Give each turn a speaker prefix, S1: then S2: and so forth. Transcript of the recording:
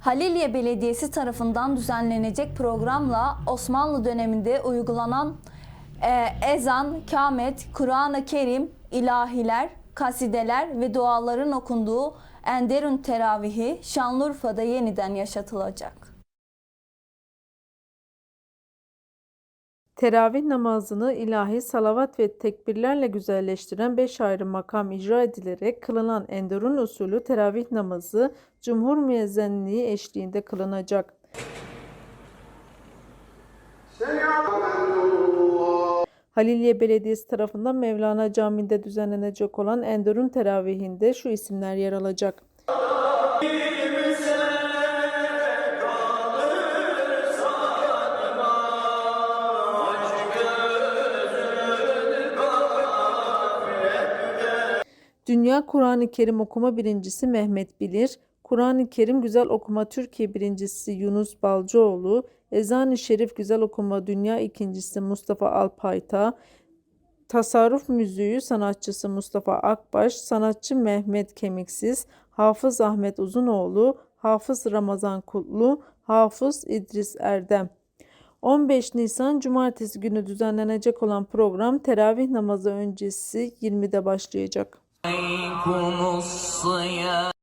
S1: Halilye Belediyesi tarafından düzenlenecek programla Osmanlı döneminde uygulanan e, ezan, kâmet, Kur'an-ı Kerim, ilahiler, kasideler ve duaların okunduğu Enderun Teravihi Şanlıurfa'da yeniden yaşatılacak.
S2: Teravih namazını ilahi salavat ve tekbirlerle güzelleştiren beş ayrı makam icra edilerek kılınan Enderun usulü teravih namazı cumhur müezzenliği eşliğinde kılınacak. Haliliye Belediyesi tarafından Mevlana Camii'nde düzenlenecek olan Enderun Teravihinde şu isimler yer alacak. Dünya Kur'an-ı Kerim okuma birincisi Mehmet Bilir, Kur'an-ı Kerim güzel okuma Türkiye birincisi Yunus Balcıoğlu, Ezan-ı Şerif güzel okuma dünya ikincisi Mustafa Alpayta, Tasarruf müziği sanatçısı Mustafa Akbaş, sanatçı Mehmet Kemiksiz, Hafız Ahmet Uzunoğlu, Hafız Ramazan Kutlu, Hafız İdris Erdem. 15 Nisan Cumartesi günü düzenlenecek olan program teravih namazı öncesi 20'de başlayacak.
S3: عليكم الصيام.